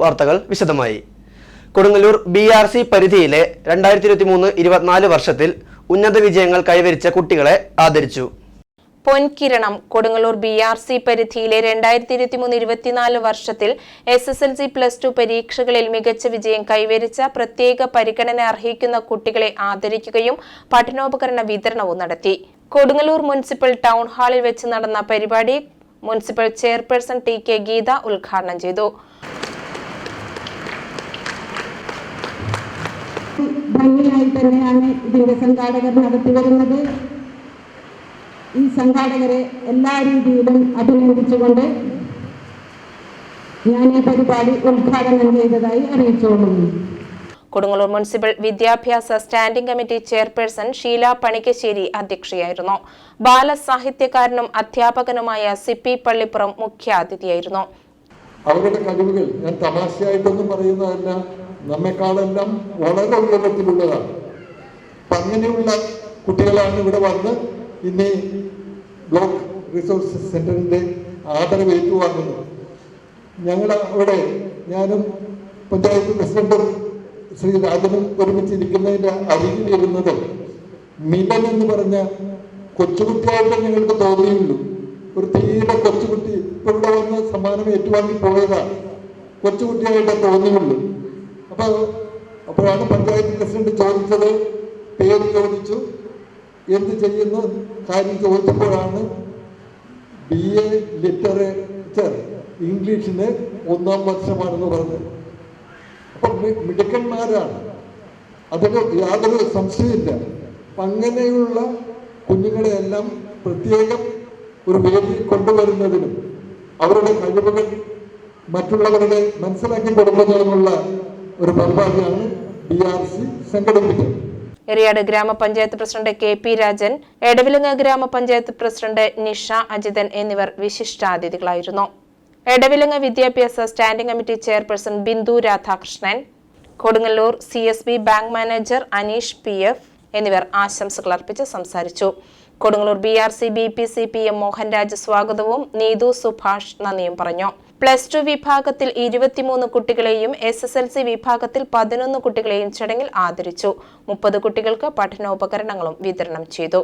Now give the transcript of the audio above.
വാർത്തകൾ വിശദമായി. Kodungallur B R C പരിധിയിലെ രണ്ടായിരത്തി ഇരുപത്തി മൂന്ന് ഇരുപത്തിനാല് വർഷത്തിൽ ഉന്നത വിജയങ്ങൾ കൈവരിച്ച കുട്ടികളെ ആദരിച്ചു. Ponkiranam Kodungallur B R C പരിധിയിലെ രണ്ടായിരത്തി ഇരുപത്തിമൂന്ന് ഇരുപത്തിനാല് വർഷത്തിൽ S S L C plus two പരീക്ഷകളിൽ മികച്ച വിജയം കൈവരിച്ച പ്രത്യേക പരിഗണന അർഹിക്കുന്ന കുട്ടികളെ ആദരിക്കുകയും പഠനോപകരണ വിതരണവും നടത്തി. കൊടുങ്ങല്ലൂർ മുനിസിപ്പൽ ടൗൺ ഹാളിൽ വെച്ച് നടന്ന പരിപാടി municipal chairperson T K Geetha ഉദ്ഘാടനം ചെയ്തു. ഭംഗിയായി തന്നെയാണ് ഇതിന്റെ സംഘാടകർ നടത്തി വരുന്നത് ഈ സംഘാടകരെ എല്ലാ രീതിയിലും അഭിനന്ദിച്ചുകൊണ്ട് ഞാൻ ഈ പരിപാടി ഉദ്ഘാടനം ചെയ്തതായി അറിയിച്ചുകൊള്ളുന്നു കൊടുങ്ങല്ലൂർ മുനിസിപ്പൽ വിദ്യാഭ്യാസ standing committee chairperson Sheela Panikkassery അധ്യക്ഷയായിരുന്നു. ബാലസാഹിത്യകാരനും അധ്യാപകനുമായ സിപ്പി പള്ളിപ്പുറം മുഖ്യാതിഥിയായിരുന്നു. അവരുടെ കഴിവുകൾ ഞാൻ തമാശയായിട്ടൊന്നും പറയുന്നതല്ല. നമ്മെക്കാളെല്ലാം വളരെ ഉയരത്തിലുള്ളതാണ്. അപ്പൊ അങ്ങനെയുള്ള കുട്ടികളാണ് ഇവിടെ വന്ന് ഇന്ന് ബ്ലോക്ക് റിസോഴ്സ് സെന്ററിന്റെ ആദരവ് ഏറ്റുവാങ്ങുന്നത് ഞങ്ങൾ അവിടെ ഞാനും പഞ്ചായത്ത് പ്രസിഡന്റും ശ്രീ രാജനും ഒരുമിച്ചിരിക്കുന്നതിന്റെ അരികിലിരുന്നത് മിലൻ എന്ന് പറഞ്ഞ കൊച്ചുകുട്ടിയായിട്ട് ഞങ്ങൾക്ക് തോന്നിയുള്ളൂ. ഒരു തീരെ കൊച്ചുകുട്ടി ഇപ്പൊ ഇവിടെ വന്ന് സമ്മാനം ഏറ്റുവാങ്ങി പോയതാണ് കൊച്ചുകുട്ടിയായിട്ട് തോന്നിയുള്ളൂ. അപ്പൊ അപ്പോഴാണ് പഞ്ചായത്ത് പ്രസിഡന്റ് ചോദിച്ചത് പേര് ചോദിച്ചു. എന്ത് ചെയ്യുന്നു? കാര്യം ചോദിച്ചപ്പോഴാണ് ബി എ ലിറ്ററേച്ചർ ഇംഗ്ലീഷിന് ഒന്നാം വർഷമാണെന്ന് പറഞ്ഞത്. അപ്പൊ മിടുക്കന്മാരാണ്. അതിന് യാതൊരു സംശയമില്ല അങ്ങനെയുള്ള കുഞ്ഞുങ്ങളെയെല്ലാം പ്രത്യേകം ഒരു വേദി കൊണ്ടുവരുന്നതിനും അവരുടെ കഴിവുകൾ മറ്റുള്ളവരുടെ മനസ്സിലാക്കി കൊടുക്കുന്നതിനുള്ള ഒരു പരിപാടിയാണ് ബി ആർ സി സംഘടിപ്പിച്ചത്. എറിയാട് ഗ്രാമപഞ്ചായത്ത് president K P Rajan Edavilanga ഗ്രാമപഞ്ചായത്ത് പ്രസിഡന്റ് നിഷ അജിതൻ എന്നിവർ വിശിഷ്ടാതിഥികളായിരുന്നു. എടവിലങ്ങ വിദ്യാഭ്യാസ standing committee chairperson Bindu Radhakrishnan Kodungallur C S B bank manager Aneesh P F എന്നിവർ ആശംസകൾ അർപ്പിച്ച് സംസാരിച്ചു. Kodungallur B R C B P C P M Mohanraj സ്വാഗതവും നീതു സുഭാഷ് നന്ദിയും പറഞ്ഞു. പ്ലസ് ടു വിഭാഗത്തിൽ ഇരുപത്തിമൂന്ന് കുട്ടികളെയും എസ് എസ് എൽ സി വിഭാഗത്തിൽ പതിനൊന്ന് കുട്ടികളെയും ചടങ്ങിൽ ആദരിച്ചു. മുപ്പത് കുട്ടികൾക്ക് പഠനോപകരണങ്ങളും വിതരണം ചെയ്തു.